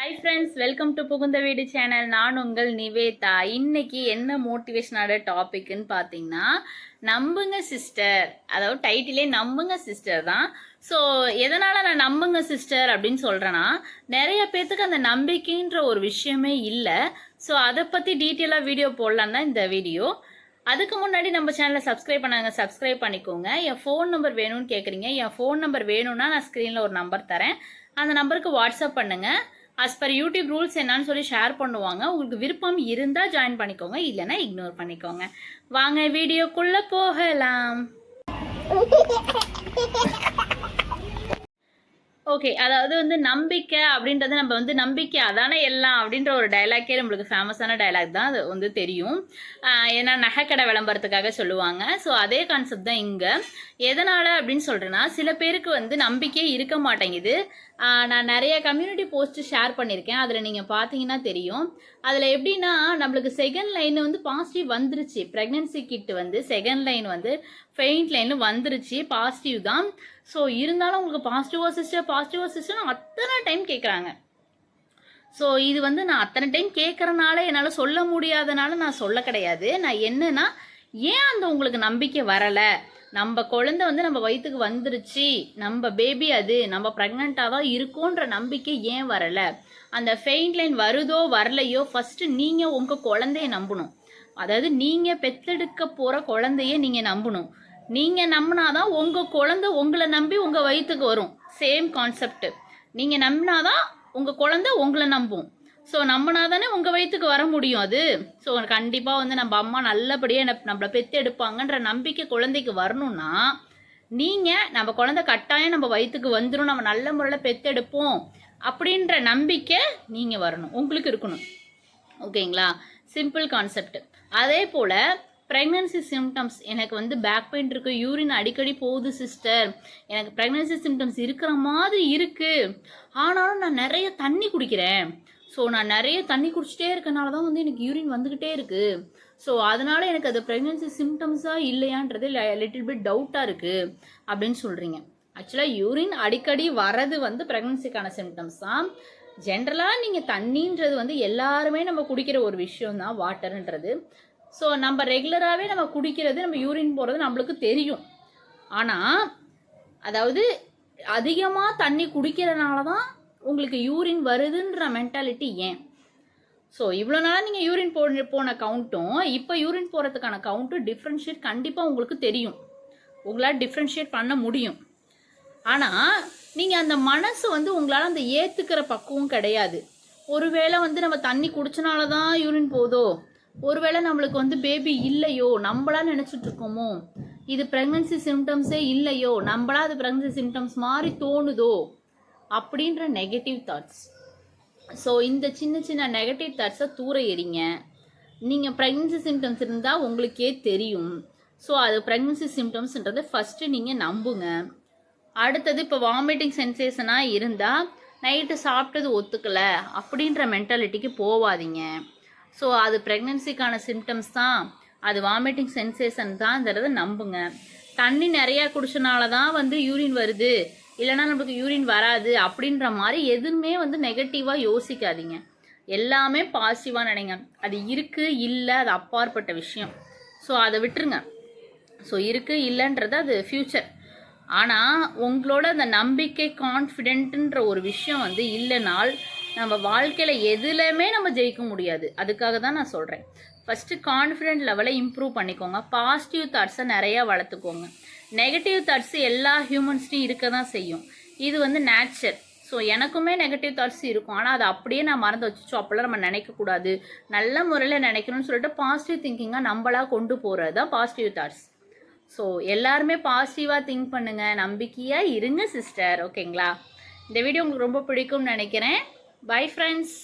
Hi friends welcome to புகுந்த வீடு channel நான் உங்கள் நிவேதா. இன்னைக்கு என்ன மோட்டிவேஷனோட டாபிக்னு பார்த்தீங்கன்னா நம்புங்க சிஸ்டர் அதாவது டைட்டிலே நம்புங்க சிஸ்டர் தான். ஸோ எதனால் நான் நம்புங்க சிஸ்டர் அப்படின்னு சொல்கிறேன்னா நிறைய பேர்த்துக்கு அந்த நம்பிக்கைன்ற ஒரு விஷயமே இல்லை. ஸோ அதை பற்றி டீட்டெயிலாக வீடியோ போடலான்னு தான் இந்த வீடியோ அதுக்கு முன்னாடி நம்ம சேனலை சப்ஸ்கிரைப் பண்ணாங்க சப்ஸ்கிரைப் பண்ணிக்கோங்க. என் ஃபோன் நம்பர் வேணும்னு கேட்குறீங்க என் ஃபோன் நம்பர் வேணும்னா நான் ஸ்க்ரீனில் ஒரு நம்பர் தரேன். அந்த நம்பருக்கு வாட்ஸ்அப் பண்ணுங்கள் அஸ் பர் யூடியூப் ரூல்ஸ் என்னன்னு சொல்லி ஷேர் பண்ணுவாங்க. உங்களுக்கு விருப்பம் இருந்தால் ஜாயின் பண்ணிக்கோங்க. இல்லைன்னா இக்னோர் பண்ணிக்கோங்க. வாங்க வீடியோக்குள்ளே போகலாம். ஓகே அதாவது வந்து நம்பிக்கை அப்படின்றது நம்ம வந்து நம்பிக்கை அதானே எல்லாம் அப்படின்ற ஒரு டைலாக்கே நம்மளுக்கு ஃபேமஸான டைலாக் தான் அது வந்து தெரியும். ஏன்னா நகைக்கடை விளம்பரத்துக்காக சொல்லுவாங்க. ஸோ அதே கான்செப்ட் தான் இங்கே. எதனால் அப்படின்னு சொல்கிறேன்னா சில பேருக்கு வந்து நம்பிக்கையே இருக்க மாட்டேங்குது. நான் நிறைய கம்யூனிட்டி போஸ்ட் ஷேர் பண்ணியிருக்கேன் அதில் நீங்கள் பார்த்தீங்கன்னா தெரியும். அதில் எப்படின்னா நம்மளுக்கு செகண்ட் லைன் வந்து பாசிட்டிவ் வந்துருச்சு. ப்ரெக்னென்சி கிட் வந்து செகண்ட் லைன் வந்து ஃபெயிண்ட் லைனில் வந்துருச்சு. பாசிட்டிவ் தான். ஸோ இருந்தாலும் உங்களுக்கு பாசிட்டிவா சிஸ்டர் பாசிட்டிவா சிஸ்டர்னு அத்தனை டைம் கேட்குறாங்க ஸோ இது வந்து நான் அத்தனை டைம் கேட்குறனால என்னால் சொல்ல முடியாதனால நான் சொல்ல கிடையாது. நான் என்னன்னா ஏன் அந்த உங்களுக்கு நம்பிக்கை வரலை? நம்ம குழந்தை வந்து நம்ம வயிற்றுக்கு வந்துருச்சு நம்ம பேபி அது நம்ம ப்ரெக்னெண்ட்டாக தான் இருக்கோன்ற நம்பிக்கை ஏன் வரலை? அந்த ஃபெயின் லைன் வருதோ வரலையோ ஃபஸ்ட்டு நீங்கள் உங்கள் குழந்தைய நம்பணும். அதாவது நீங்கள் பெத்தெடுக்க போகிற குழந்தைய நீங்கள் நம்பணும். நீங்கள் நம்பினாதான் உங்கள் குழந்தை உங்களை நம்பி உங்கள் வயிற்றுக்கு வரும். சேம் கான்செப்ட் நீங்கள் நம்பினாதான் உங்கள் குழந்தை உங்களை நம்பும். ஸோ நம்மனா தானே உங்கள் வயிற்றுக்கு வர முடியும் அது. ஸோ கண்டிப்பாக வந்து நம்ம அம்மா நல்லபடியாக என்ன நம்மளை பெற்று எடுப்பாங்கன்ற நம்பிக்கை குழந்தைக்கு வரணும்னா நீங்கள் நம்ம குழந்தை கட்டாயம் நம்ம வயிற்றுக்கு வந்துடும் நம்ம நல்ல முறையில் பெற்றெடுப்போம் அப்படின்ற நம்பிக்கை நீங்கள் வரணும். உங்களுக்கு இருக்கணும். ஓகேங்களா? சிம்பிள் கான்செப்ட் அதே போல் ப்ரெக்னன்சி சிம்டம்ஸ் எனக்கு வந்து பேக் பெயின் இருக்குது யூரின் அடிக்கடி போகுது சிஸ்டர் எனக்கு ப்ரெக்னன்சி சிம்டம்ஸ் இருக்கிற மாதிரி இருக்குது ஆனாலும் நான் நிறைய தண்ணி குடிக்கிறேன். ஸோ நான் நிறைய தண்ணி குடிச்சிட்டே இருக்கனால தான் வந்து எனக்கு யூரின் வந்துக்கிட்டே இருக்குது ஸோ அதனால எனக்கு அது ப்ரெக்னன்சி சிம்டம்ஸாக இல்லையான்றது லிட்டில் பிட் டவுட்டாக இருக்குது அப்படின்னு சொல்கிறீங்க ஆக்சுவலாக யூரின் அடிக்கடி வரது வந்து ப்ரெக்னென்சிக்கான சிம்டம்ஸ் தான். ஜென்ரலாக நீங்கள் தண்ணின்றது வந்து எல்லாருமே நம்ம குடிக்கிற ஒரு விஷயம் தான் வாட்டர்ன்றது ஸோ நம்ம ரெகுலராகவே நம்ம குடிக்கிறது நம்ம யூரின் போகிறது நம்மளுக்கு தெரியும். ஆனால் அதாவது அதிகமாக தண்ணி குடிக்கிறனால தான் உங்களுக்கு யூரின் வருதுன்ற மென்டாலிட்டி ஏன்? ஸோ இவ்வளோ நாளாக நீங்கள் யூரின் போ போன கவுண்ட்டும் இப்போ யூரின் போகிறதுக்கான கவுண்ட்டும் டிஃப்ரென்ஷியேட் கண்டிப்பாக உங்களுக்கு தெரியும். உங்களால் டிஃப்ரென்ஷியேட் பண்ண முடியும். ஆனால் நீங்கள் அந்த மனசு வந்து உங்களால் அந்த ஏற்றுக்கிற பக்குவம் கிடையாது. ஒருவேளை வந்து நம்ம தண்ணி குடிச்சனால தான் யூரின் போதோ ஒருவேளை நம்மளுக்கு வந்து பேபி இல்லையோ நம்மளா நினச்சிட்டு இருக்கோமோ இது ப்ரெக்னன்சி சிம்டம்ஸே இல்லையோ நம்மளா அது ப்ரெக்னன்சி சிம்டம்ஸ் மாதிரி தோணுதோ அப்படின்ற நெகட்டிவ் தாட்ஸ் ஸோ இந்த சின்ன சின்ன நெகட்டிவ் தாட்ஸை தூர எறிங்க. நீங்கள் ப்ரெக்னன்சி சிம்டம்ஸ் இருந்தால் உங்களுக்கே தெரியும். ஸோ அது ப்ரெக்னன்சி சிம்டம்ஸ்ன்றதை ஃபஸ்ட்டு நீங்கள் நம்புங்க. அடுத்தது இப்போ வாமிட்டிங் சென்சேஷனாக இருந்தால் நைட்டு சாப்பிட்டது ஒத்துக்கலை அப்படின்ற மென்டாலிட்டிக்கு போவாதீங்க. ஸோ அது ப்ரெக்னென்சிக்கான சிம்டம்ஸ் தான். அது வாமிட்டிங் சென்சேஷன் தான்ங்கிறத நம்புங்க. தண்ணி நிறையா குடிச்சனால தான் வந்து யூரின் வருது. இல்லைன்னா நமக்கு யூரின் வராது அப்படின்ற மாதிரி எதுவுமே வந்து நெகட்டிவாக யோசிக்காதீங்க. எல்லாமே பாசிட்டிவாக நினைங்க. அது இருக்குது இல்லை அது அப்பாற்பட்ட விஷயம். ஸோ அதை விட்டுருங்க. ஸோ இருக்குது இல்லைன்றது அது ஃப்யூச்சர் ஆனால் உங்களோட அந்த நம்பிக்கை கான்ஃபிடென்ட்டுன்ற ஒரு விஷயம் வந்து இல்லைனால் நம்ம வாழ்க்கையில் எதுலையுமே நம்ம ஜெயிக்க முடியாது. அதுக்காக தான் நான் சொல்கிறேன் ஃபஸ்ட்டு கான்ஃபிடென்ட் லெவலை இம்ப்ரூவ் பண்ணிக்கோங்க. பாசிட்டிவ் தாட்ஸை நிறையா வளர்த்துக்கோங்க. நெகட்டிவ் தாட்ஸ் எல்லா ஹியூமன்ஸ்டையும் இருக்க தான் செய்யும். இது வந்து நேச்சர் ஸோ எனக்குமே நெகட்டிவ் தாட்ஸ் இருக்கும். ஆனால் அதை அப்படியே நான் மறந்து வச்சுச்சோ அப்போல்லாம் நம்ம நினைக்கக்கூடாது நல்ல முறையில் நினைக்கணும்னு சொல்லிட்டு பாசிட்டிவ் திங்கிங்காக நம்மளாக கொண்டு போகிறது தான் பாசிட்டிவ் தாட்ஸ் ஸோ எல்லாருமே பாசிட்டிவாக திங்க் பண்ணுங்கள் நம்பிக்கையாக இருங்க சிஸ்டர் ஓகேங்களா இந்த வீடியோ உங்களுக்கு ரொம்ப பிடிக்கும்னு நினைக்கிறேன். Bye friends